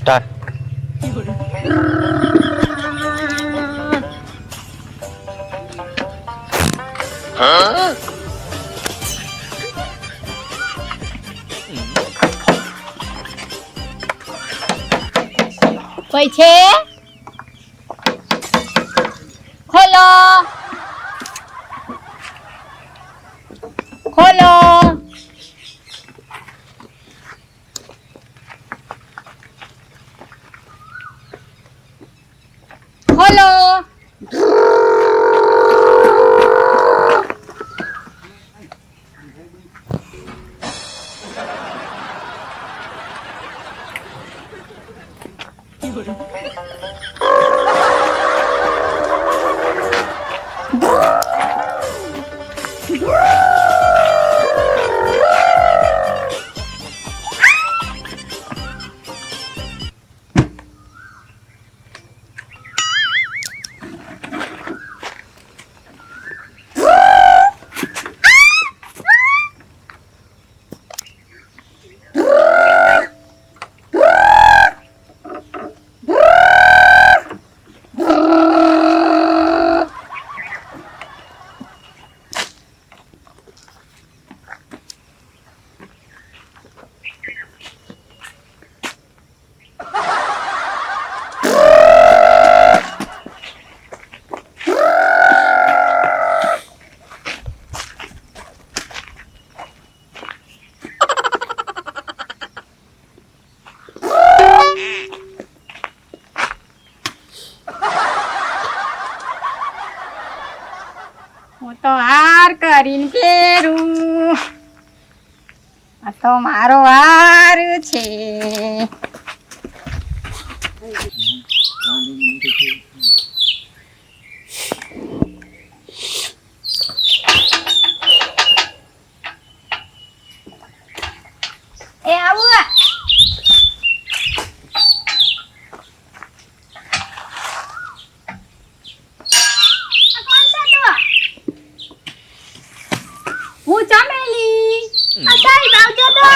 Start કોઈ છે ખોલો 做什么 હું તો હાર કરીને પહેરું આ તો મારો હાર છે. એ આવું આ. આ કોણ છે તું? હું ચમેલી આ સાહેબ આવજો તો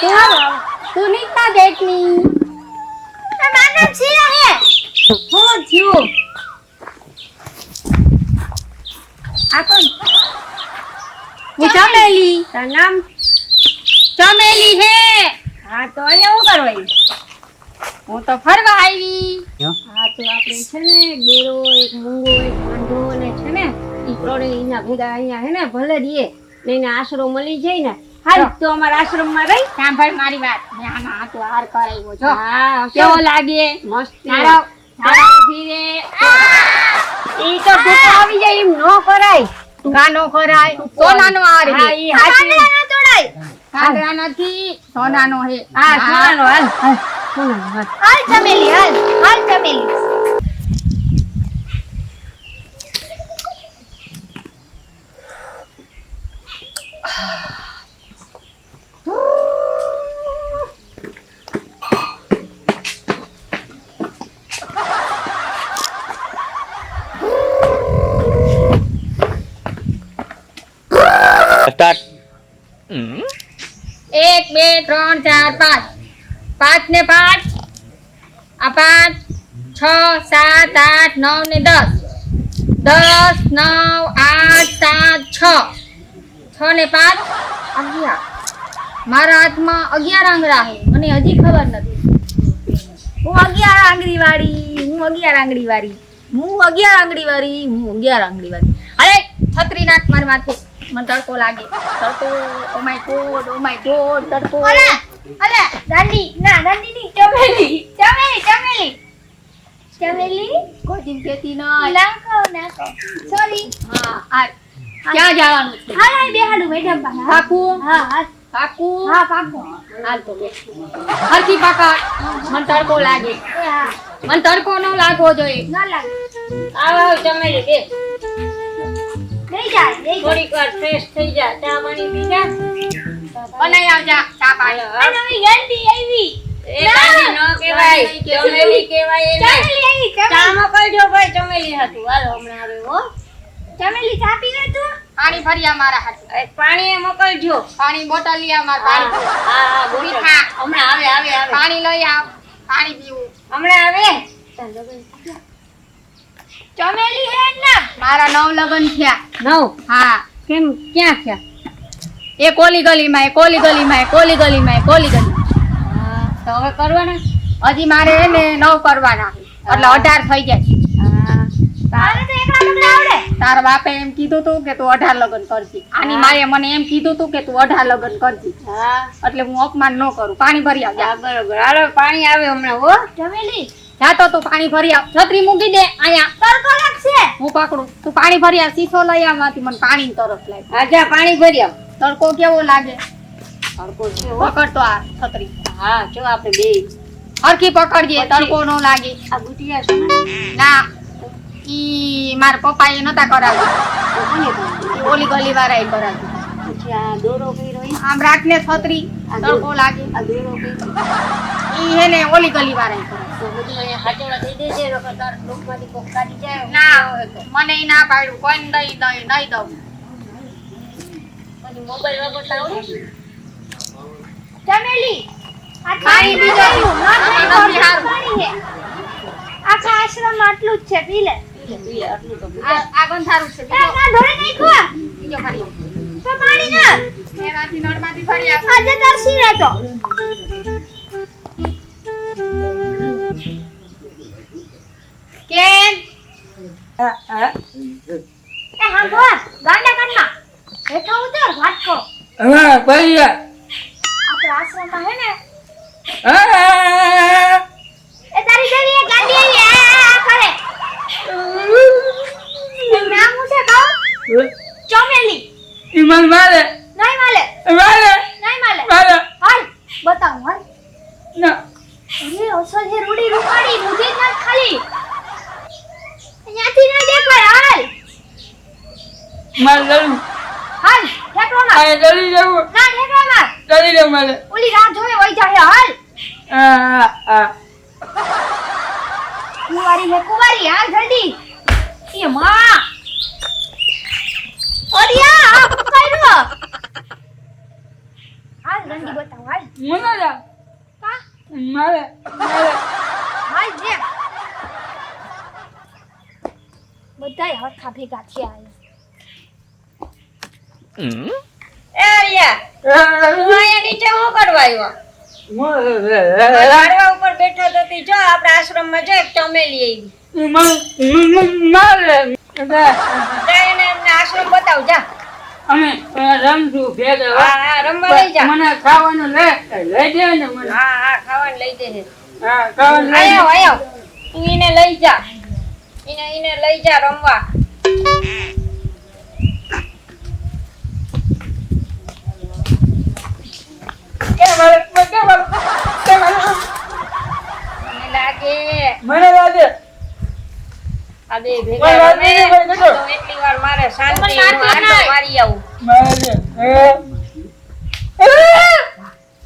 તું તું નીતા દેખની આ માનવ છે હે હું છું આ કોણ હું ચમેલી. તાર નામ ચમેલી હે. હા તો અહીંયા હું કરવા હું તો ફરવા આવી. હા તો આપણે છે ને એક બેરો એક મૂંગો એક માંડો ને છે ને ઈ ત્રણેય એના ભેગા અહીંયા હે ને ભલે દીએ ને એને આશરો મળી જાય ને હાલ તો અમારા આશ્રમમાં રહી. સાંભળ મારી વાત. ના આનો હાથો હાર કરાવ્યો છો હા કેવો લાગે? મસ્ત. તારો તારો ઊભી રે ઈ તો ભૂખ આવી જાય એમ નો કરાય. ગાનો ખરાય? સોનાનો હાર હા ઈ હાચી કાંગરા નથી સોનાનો હે આ સોનાનો હાલ હાલ સોનાનો હાલ. હાલ ચમેલી હાલ હાલ ચમેલી સ્ટાર્ટ સાત, આઠ, નવ ને દસ. દસ, નવ, આઠ, સાત, છ. છ ને પાંચ, અગિયાર. મારા હાથમાં અગિયાર આંગળા છે. મને હજી ખબર નથી. હું અગિયાર આંગળી વાળી, હું અગિયાર આંગળી વાળી. હું અગિયાર આંગળી વાળી, હું અગિયાર આંગળી વાળી. અરે, છત્રી નાખ મારી માથે. મને તડકો લાગે. તડકો oh my God oh my God તડકો. અરે અરે દાંડી, ના, દાંડી ની ચમેલી ચમેલી ચમેલી. ચમેલી કોઈ કેતી નહીં નાખો નાખો સોરી હા આ ક્યાં જવાનું છે? હા હા બેહાડું મેડમ પાસે કાકુ હા હા કાકુ હા પાકું. હાલ તો બે હરકી પાકા. મન તડકો લાગે. મન તડકો ન લાગવો જોઈએ. ન લાગે. આવો આવો ચમેલી બે લઈ જાય લઈ થોડીક વાર ફ્રેશ થઈ જા. ચા પાણી પી જા. બનાવી આવજા ચા પાણી. અને ગાંડી આવી. હમણાં આવે ચમેલી પાણી મારા હાથે એક પાણી એ મોકલજો. પાણી બોટલ લઈ આવ પાણી હા હા બોલો. મીઠા. હમણાં આવે આવે આવે. પાણી લઈ આવ પાણી પીવું. હમણાં આવે. ચમેલી હે ના મારા નવ લગન થયા. નવ? હા. કેમ ક્યાં થયા? એ કોલી ગલીમાં એ કોલી ગલીમાં એ કોલી ગલીમાં એ કોલી ગલીમાં. હા, તો હવે કરવાના? હજી મારે એને નવ કરવાના. એટલે અઢાર થઈ જાય. તારે બાપે એમ કીધું તું કે તું અઢાર લગ્ન કરજી. આની. માએ મને એમ કીધું તું કે તું અઢાર લગ્ન કરજી. એટલે હું અપમાન ન કરું. પાણી ભરી આવ બરોબર. હાલો પાણી આવે હમણાં હો. જમેલી. જાતો તું પાણી ભરી આવ. છત્રી મૂકી દે અહીંયા. તડકો લાગશે. હું પકડું. તું પાણી ભરી આવ શીશો લઈ માંથી મને પાણી તરફ લાગે. આજે પાણી ભરી આવ. તડકો કેવો લાગે? તડકો પકડ તો આ છત્રી. હા જો આપણે બે હરખી પકડજે? તડકો ન લાગે. આ ગુટિયા છે ના? ઈ મારા એ નતા કરાવ્યું. ઓલી ગલી વાળાએ કરાવ્યું. પછી આ દોરો કર્યો આમ રાખને છત્રી તડકો લાગે. આ દોરો ઈ હે ને ઓલી ગલી ના મને ના પાડ્યું. કોઈ દઈ દઈ નહીં દઉં. મોબાઈલ વાપરતા આવડે? ચમેલી પાણી આખા આશ્રમ આટલું જ છે પી લે આ આ ગંધારું છે ના ધોરે નાખ્યો બીજો ભરી તો પાણી ના. એનાથી નળમાંથી ભરી આવ. આજે તરસી રહેતો કેમ? એ હા ગોર ગાંડા કાઢના હેઠા ઉતર વાટકો હા ભૈયા આપણે આશ્રમમાં હે ને એ તારી દેવી એ ગાંડી આવી? આ આ કરે એનું નામ શું છે કહું? ચોમેલી. ઈમાન મારે. નહીં માલે. મારે. નહીં માલે. મારે. હાલ બતાવું હાલ. ના. અરે અસલ હે રૂડી રૂપાડી રૂડી જ ખાલી. અહીંયાથી ના દેખાય હાલ. મારે હાલ જવું. ના લડી જવું મારે ઓલી જોવે જાય હાલ. હા હા. હે કુંવારી હાલ જલ્દી. એ માં. ઓરિયા આ શું હાલ રંડી બતાવ હાલ. મને જા કા? મારે મારે. હાલ જે. બધાય હરખા ભેગા થયા એ તું અહીંયા નીચે શું કરવા આવ્યો? ઝાડવા ઉપર બેઠો તો તી જો આપણા આશ્રમમાં જો એક ચમેલી આવી. એને એમને આશ્રમ બતાવ જા. અમે રમશું ભેગા હા હા રમવા લઈ જા. મને ખાવાનું લે લઈ દે ને મને. હા હા ખાવાનું લઈ દે હા. ખાવાનું આયો આયો. તું એને લઈ જા. એને એને લઈ જા રમવા કે મારે કે મારે કે મારે મને લાગે મને લાગે આ બે ભેગા લાગે રમે. ભાઈ તો એટલી વાર મારે શાંતિ આટો મારી આવું.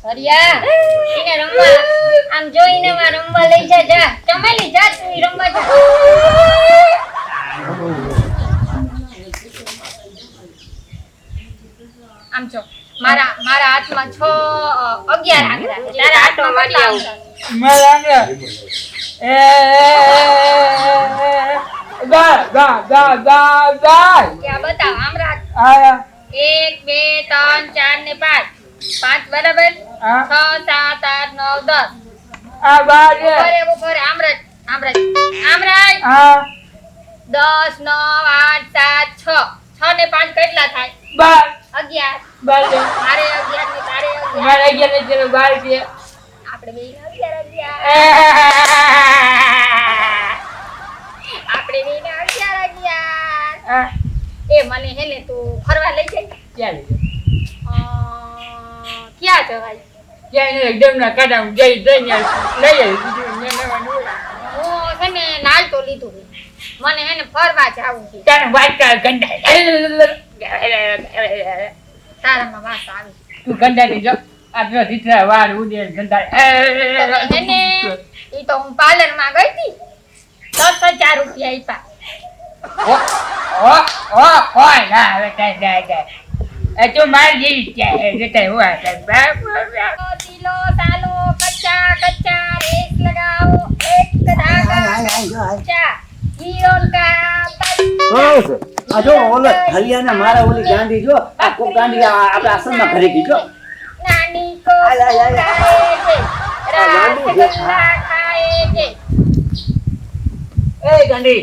હરિયા એને રમવા આમ જોઈને માં રમવા લઈ જા જા. ચમેલી જા તું રમવા જા. આમ જો મારા મારા હાથમાં છ અગિયાર આંગળા. તારા હાથમાં મારી. આંગળા? એ. ગા ગા ગા ગા ગા ત્યાં બતાવ આમ રાખ. આયા એક બે ત્રણ ચાર ને પાંચ. પાંચ બરાબર? છ સાત આઠ નવ દસ. આ બાર છે. બરે બરે આમ રાખ આમ રાખ. આમ રાખ. આ દસ નવ આઠ સાત છ. છ ને પાંચ કેટલા થાય? બાર. અગિયાર. બાર મારે અગિયાર ને તારે અગિયાર. મારે અગિયાર ને તેનો બાર છે. આપણે બે અગિયાર અગિયાર આ આપણે બે અગિયાર અગિયાર એ મને હે ને તું ફરવા લઈ જાય ચાલે અ, ક્યાં જવાય ડેમના કાંઠા જઈ જઈને લઈ જાય હું છે ને નાલ તો લીધું. મને હે ને ફરવા જાવું છે તારે વાટકા ગંડા તારામાં વાસ આવી તું ગંડાની જો આટલો દીકરા વાર ઉડે ગંડા હે ઈ તો હું પાર્લરમાં ગઈ હતી દસ હજાર રૂપિયા આપ્યા ઓ ઓ ઓ કોઈ ના હવે જાય જાય. જાય તું માર જેવી જાય જતા હોય તિલો સાલો કચ્ચા કચ્ચા એક લગાવો એક ધાગા કચ્ચા હીરોન કા આ જો ઓલે હલિયાના મારા ઓલી ગાંધી જો આ ગાંધી આપણે આશ્રમમાં ભરી ગઈ જો. નાની કો ખાય છે. એ ગાંધી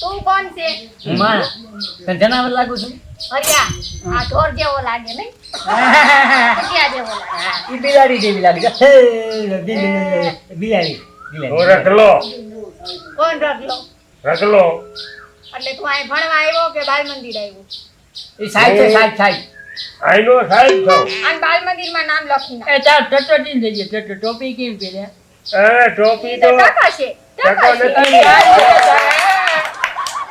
તું કોણ છે? હું તને જનાવર લાગુ છું? હરિયા આ ઢોર જેવો લાગે નહીં? કુતિયા જેવો લાગે. ઈ બિલાડી જેવી લાગે છે. બિલાડી બિલાડી. રખલો કોણ રગલો? રખલો એટલે તું અહીં ભણવા આવ્યો કે બાલ મંદિર આવ્યો? ઈ સાહેબ છે સાહેબ સાઈ આઈનો સાહેબ છો. અને બાલ મંદિરમાં નામ લખી નાખ. એ ચાલ થઈ ગયો ટટો ટોપી કેમ પહેર્યા? એ ટોપી તો તો ટકા છે ટકા ટકા નથી.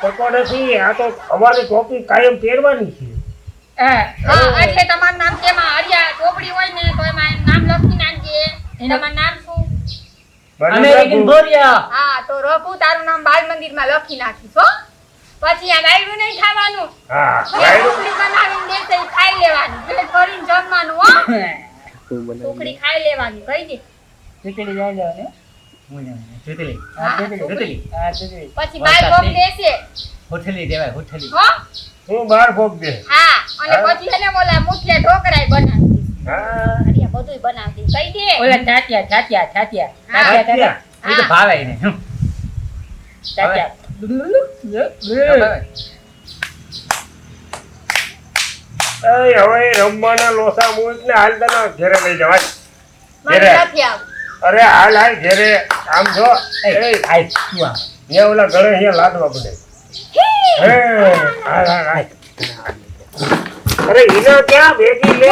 ટકો નથી આ તો અમારી ટોપી કાયમ પહેરવાની છે. હે હા એટલે તમારું નામ કેમાં હરિયા ચોપડી હોય ને તો એમાં નામ લખી નાખજે. તમારું નામ શું? અમેરિકન બોરિયા હા તો રઘુ તારું નામ બાલ મંદિરમાં લખી નાખીશ હો. પછી આ નહીં ખાવાનું. હા બનાવીને દેશે ખાઈ લેવાનું. પેટ ભરીને જમવાનું હો. ટુકડી ખાઈ લેવાની કહી દે. જાય લેવાની હું જાણું. ચૂંટણી. હા હા, ચૂંટણી ચૂંટણી. હા ચૂંટણી પછી બાલ ભોગ દેશે. હોઠલી દેવાય હોઠલી. હું? બાર ભોગ દે. હા અને પછી એને બોલા મુઠિયા ઢોકરાય બનાવી હા? હરિયા બધુંય બનાવી દે દે. ઓલા છાટિયા છાટિયા છાટિયા હા. છાટિયા તો ભાવે એને. હમ. હવે રમવાના લોસા મૂક ને હાલ તને ઘેરે લઈ જવાય ઘેરે. નથી આવું અરે હાલ હાલ ઘેરે. આમ જો. એ. ઓલા ઘરે અહીંયા લાદવા પડે. હે! હાલ હાલ હાલ. અરે હિના ક્યાં ભેગી લે?